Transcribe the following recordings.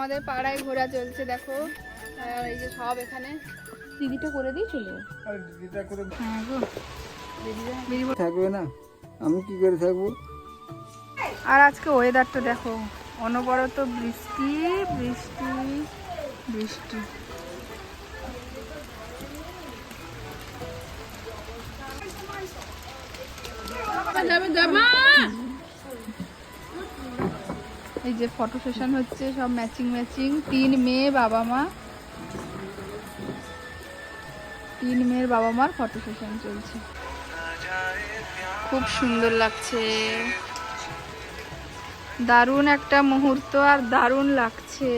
আমাদের পাড়ায় ঘোরা চলছে দেখো। আর এই যে সব এখানে। দিদিটা করে দিয়েছিল আর দিদিটা করে হ্যাঁ গো। দিদি থাকবে না? আমি কি করে থাকব? আর আজকে ওয়েদারটা দেখো অনবরত বৃষ্টি বৃষ্টি বৃষ্টি। এই যে ফটো সেশন হচ্ছে সব ম্যাচিং ম্যাচিং তিন মেয়ে বাবা মা। তিন মেয়ের বাবা মার ফটো সেশন চলছে। খুব সুন্দর লাগছে। দারুণ একটা মুহূর্ত আর দারুণ লাগছে।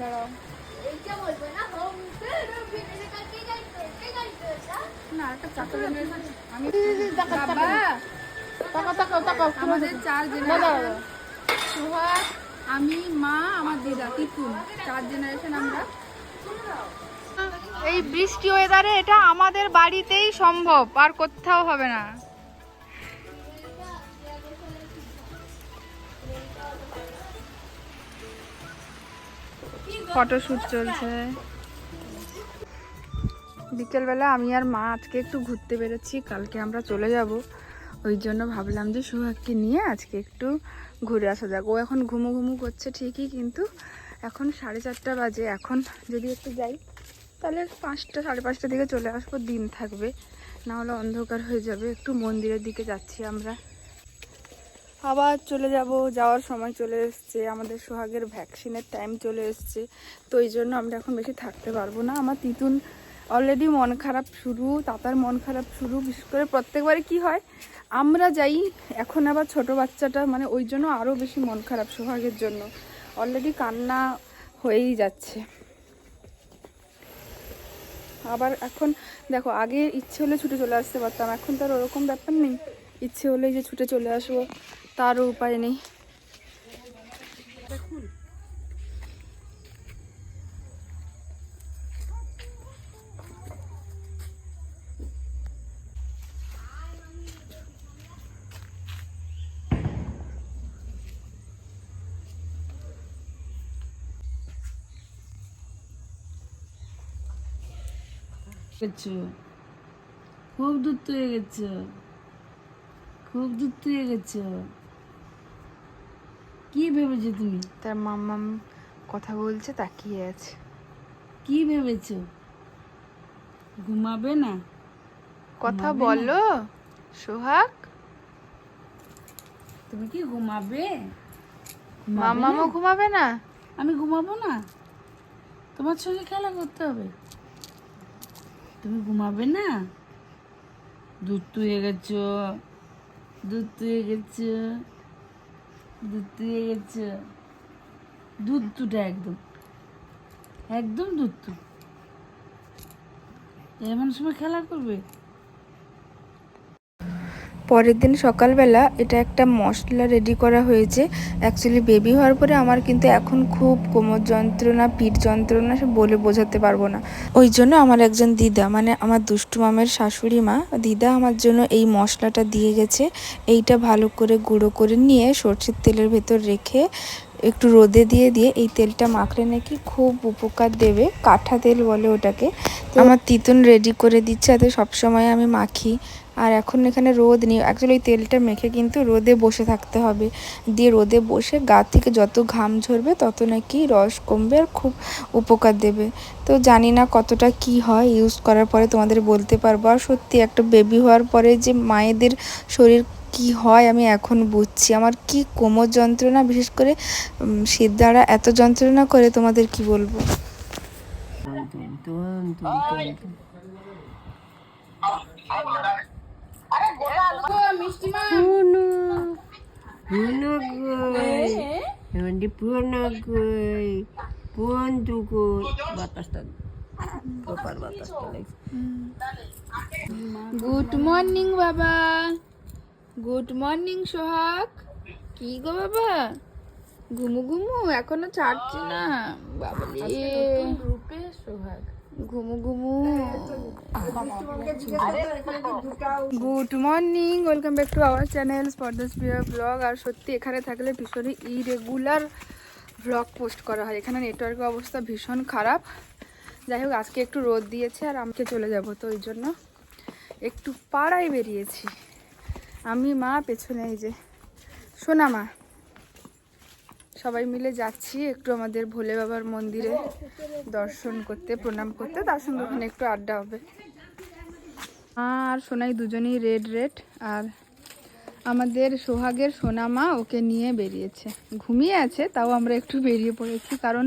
দাঁড়াও। আমি মা আমার দিদা তিতুন চার জেনারেশন আমরা। এই বৃষ্টি ওয়েদারে এটা আমাদের বাড়িতেই সম্ভব আর কোথাও হবে না। ফটোশুট চলছে। বিকেলবেলা আমি আর মা আজকে একটু ঘুরতে বেরোচ্ছি, কালকে আমরা চলে যাব। ওই জন্য ভাবলাম যে সোহাগকে নিয়ে আজকে একটু ঘুরে আসা যাক। ও এখন ঘুমু ঘুমু করছে ঠিকই, কিন্তু এখন সাড়ে চারটা বাজে। এখন যদি একটু যাই, তাহলে পাঁচটা, সাড়ে পাঁচটার দিকে চলে আসব, দিন থাকবে। না হলে অন্ধকার হয়ে যাবে। একটু মন্দিরের দিকে যাচ্ছি আমরা। আবার চলে যাব, যাওয়ার সময় চলে এসছে, আমাদের সোহাগের ভ্যাকসিনের টাইম চলে এসছে, তো এই জন্য আমরা এখন বেশি থাকতে পারব না। আমার তিতুন অলরেডি মন খারাপ শুরু, তাতার মন খারাপ শুরু, বিশেষ করে প্রত্যেকবারে কি হয়, আমরা যাই, এখন আবার ছোট বাচ্চাটা মানে ওই জন্য আরও বেশি মন খারাপ সোহাগের জন্য। অলরেডি কান্না হয়েই যাচ্ছে। আবার এখন, দেখো, আগে ইচ্ছে হলে ছুটে চলে আসতে পারতাম, এখন তো আর ওরকম ব্যাপার নেই। ইচ্ছে হলেই যে ছুটে চলে আসব। তারও উপায় নেই। খুব দূর হয়ে গেছো। খুব দূর হয়ে গেছো। কি ভেবেছো তুমি? তার মাম্মাম কথা বলছে তাকিয়ে আছে। কি ভেবেছো? ঘুমাবে না? কথা বলো সোহাগ। তুমি কি ঘুমাবে? মাম্মামও ঘুমাবে না? আমি ঘুমাবো না? তোমার সঙ্গে খেলা করতে হবে। তুমি ঘুমাবে না? দুধ তুয়ে গেছো। দুধ তুয়ে গেছো। দুধ গেছো। দুধ তুটা একদম। একদম দুধ তু এমন সময় খেলা করবে? পরের দিন সকালবেলা এটা একটা মশলা রেডি করা হয়েছে। অ্যাকচুয়ালি বেবি হওয়ার পরে আমার কিন্তু এখন খুব কোমর যন্ত্রণা, পিঠ যন্ত্রণা, সে বলে বোঝাতে পারব না। ওই জন্য আমার একজন দিদা মানে আমার দুষ্টু মামের শাশুড়ি মা, দিদা আমার জন্য এই মশলাটা দিয়ে গেছে। এইটা ভালো করে গুঁড়ো করে নিয়ে সর্ষের তেলের ভেতর রেখে একটু রোদে দিয়ে দিয়ে এই তেলটা মাখলে নাকি খুব উপকার দেবে, কাঠা তেল বলে ওটাকে। আমার তিতুন রেডি করে দিচ্ছে যাতে সবসময় আমি মাখি। আর এখন এখানে রোদ নেই অ্যাকচুয়ালি ওই তেলটা মেখে কিন্তু রোদে বসে থাকতে হবে। দিয়ে রোদে বসে গা থেকে যত ঘাম ঝরবে, তত নাকি রস কমবে আর খুব উপকার দেবে। তো জানি না কতটা কি হয় ইউজ করার পরে তোমাদের বলতে পারব। আর সত্যি একটা বেবি হওয়ার পরে যে মায়েদের শরীর কি হয় আমি এখন বুঝছি। আমার কি কোমর যন্ত্রণা বিশেষ করে উম, সিদ্ধারা এত যন্ত্রণা করে তোমাদের কি বলব? গুড মর্নিং বাবা। Good morning Sohag. কি গো বাবা? ঘুমু ঘুমু এখনও ছাড়ছি না। বাবারে রূপে সোহাগ। ঘুমু ঘুমু। Good morning welcome back to our channel স্পর্দাস প্রিয় ব্লগ আর সত্যি এখানে থাকলে ভীষণই ইরেগুলার ব্লগ পোস্ট করা হয়। এখানে নেটওয়ার্কের অবস্থা ভীষণ খারাপ। যাই হোক আজকে একটু রোদ দিয়েছে আর আমাকে চলে যাব তো ওই জন্য একটু পাড়ায় বেরিয়েছি। আমি মা, পেছনে এই যে। সোনা মা, সবাই মিলে যাচ্ছি একটু আমাদের ভোলে বাবার মন্দিরে দর্শন করতে, প্রণাম করতে। তার সঙ্গে ওখানে একটু আড্ডা হবে। আর সোনাই দুজনেই রেড রেড। আর আমাদের সোহাগের সোনা মা ওকে নিয়ে বেরিয়েছে। ঘুমিয়ে আছে, তাও আমরা একটু বেরিয়ে পড়েছি। কারণ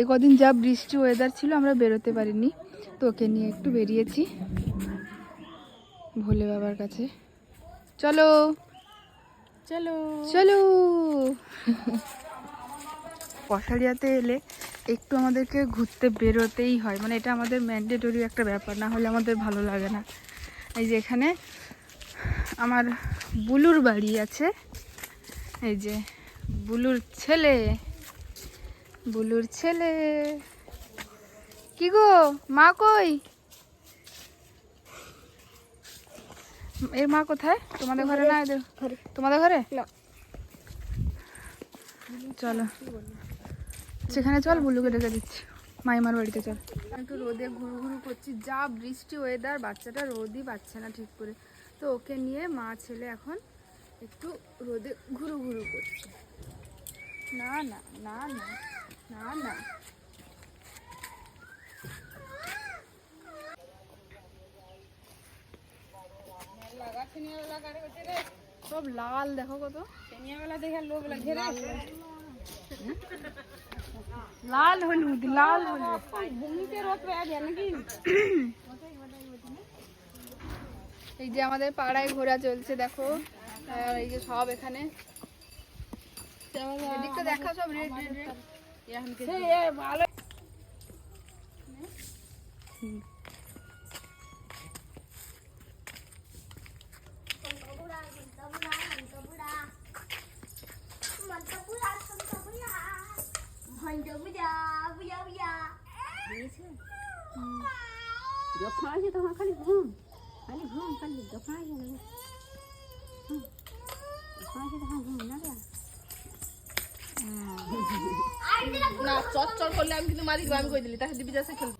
এ কদিন যা বৃষ্টি ওয়েদার ছিল, আমরা বেরোতে পারিনি। তো ওকে নিয়ে একটু বেরিয়েছি ভোলে বাবার কাছে। চলো। চলো। চলো। পশারিয়াতে এলে একটু আমাদেরকে ঘুরতে বেরোতেই হয়। মানে এটা আমাদের ম্যান্ডেটরি একটা ব্যাপার না হলে আমাদের ভালো লাগে না। এই যে এখানে আমার বুলুর বাড়ি আছে। এই যে বুলুর ছেলে বুলুর ছেলে। কি গো মা কই? এর মা কোথায়? তোমাদের ঘরে না? এদের তোমাদের ঘরে? চলো। সেখানে চল বুলুকে ডেকে দিচ্ছি। মাইমার বাড়িতে চল। একটু রোদে ঘুরু ঘুরু করছি। যা বৃষ্টি ওয়েদার বাচ্চাটা রোদই পাচ্ছে না ঠিক করে। তো ওকে নিয়ে মা ছেলে এখন একটু রোদে ঘুরু ঘুরু করছে। না না না না না না। সব লাল দেখো কত। লাল হলুদ লাল হলুদ। এই যে আমাদের পাড়ায় ঘোরা চলছে দেখো। আর এই যে সব এখানে। এদিকটা দেখা সব রেড রেড রেড ভালো যখন আসে তখন খালি ঘুম খালি ঘুম, খালি যখন আসে। যখন আসে তখন ঘুম, না না, চট করলে আমি কিন্তু মারি আমি কই দিলি? তাহলে দিবি যাচ্ছে খেলব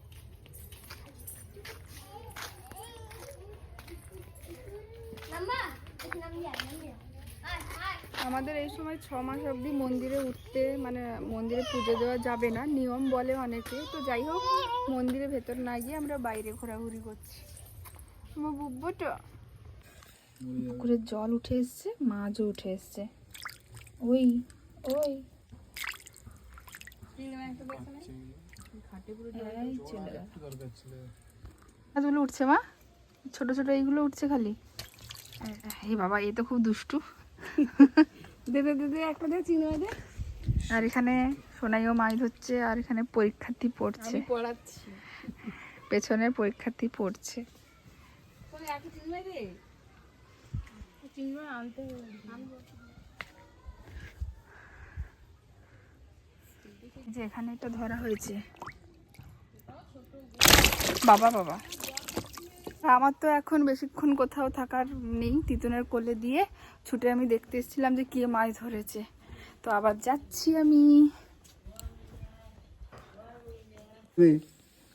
আমাদের এই সময় ছ মাস অবধি মন্দিরে উঠতে মানে মন্দিরে পুজো দেওয়া যাবে না, নিয়ম বলে অনেকে। তো যাই হোক মন্দিরে ভেতর না গিয়ে আমরা বাইরে ঘোরাঘুরি করছি। আমার বুব্বুটা। পুকুরে জল উঠে এসছে, মাছও উঠে এসছে। ওই ওই। মাছগুলো উঠছে মা? ছোট ছোট এইগুলো উঠছে খালি? এই বাবা এই তো খুব দুষ্টু। দে দে দে দে একটা দে দে। আর এখানে সোনাইও মাছ ধরছে আর এখানে পরীক্ষার্থী পড়ছে। পড়াচ্ছি। পেছনে পরীক্ষার্থী পড়ছে। যে এখানে এটা ধরা হয়েছে। বাবা বাবা। আমার তো এখন বেশিক্ষণ কোথাও থাকার নেই, তিতুনের কোলে দিয়ে। ছুটে আমি দেখতে এসেছিলাম যে কে মাছ ধরেছে। তো আবার যাচ্ছি আমি।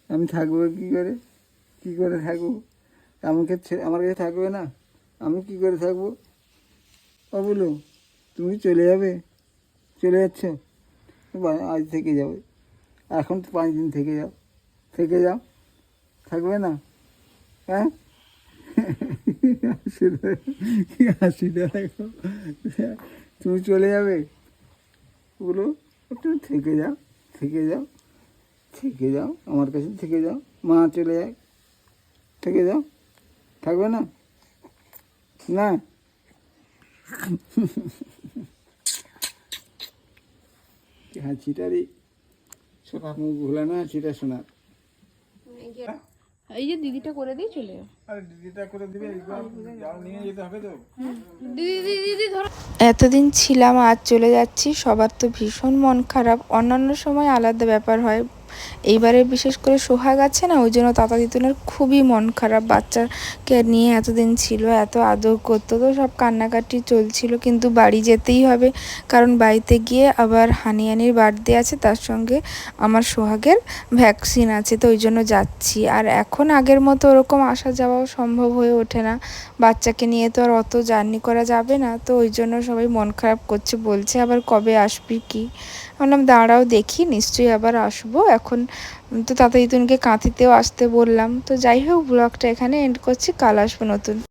আমি থাকব কি করে? কি করে থাকব? আমাকে আমার কাছে থাকবে না। আমি কি করে থাকব? ও বলো তুমি চলে যাবে? চলে যাচ্ছ? আজ থেকে যাবে। এখন তো পাঁচ দিন থেকে যাও। থেকে যাও। থাকবে না? হ্যাঁ? হাসিটা কি হাসিটা দেখো। তুমি চলে যাবে? বলো একটু থেকে যাও থেকে যাও থেকে যাও আমার কাছে থেকে যাও। মা চলে যায় থেকে যাও। থাকবে না? না? কি হাসিটা রে। শোনা। মুখ ভোলা না হাসিটা শোনা। এই যে দিদিটা করে দিয়ে চলে যাও আরে দিদিটা করে দিবে যাও নিয়ে যেতে হবে তো। দিদি দিদি দিদি ধরো। এতদিন ছিলাম আজ চলে যাচ্ছি সবার তো ভীষণ মন খারাপ। অন্যান্য সময় আলাদা ব্যাপার হয়। এইবারে বিশেষ করে সোহাগ আছে না, ওই জন্য তাতা দিতুনের খুবই মন খারাপ। বাচ্চাকে নিয়ে এতদিন ছিল, এত আদর করতো, তো সব কান্নাকাটি চলছিল, কিন্তু বাড়ি যেতেই হবে। কারণ বাড়িতে গিয়ে আবার হানিয়ানির বার্থডে আছে, তার সঙ্গে আমার সোহাগের ভ্যাকসিন আছে, তো ওই জন্য যাচ্ছি। আর এখন আগের মতো ওরকম আসা যাওয়াও সম্ভব হয়ে ওঠে না। বাচ্চাকে নিয়ে তো আর অত জার্নি করা যাবে না, তো ওই জন্য সবাই মন খারাপ করছে, বলছে আবার কবে আসবি কি? বললাম, দাঁড়াও দেখি, নিশ্চয়ই আবার আসব। এখন তো তাতা ইতুনকে কাঁথিতেও আসতে বললাম। তো যাই হোক ব্লগটা এখানে এন্ড করছি। কাল আসব নতুন।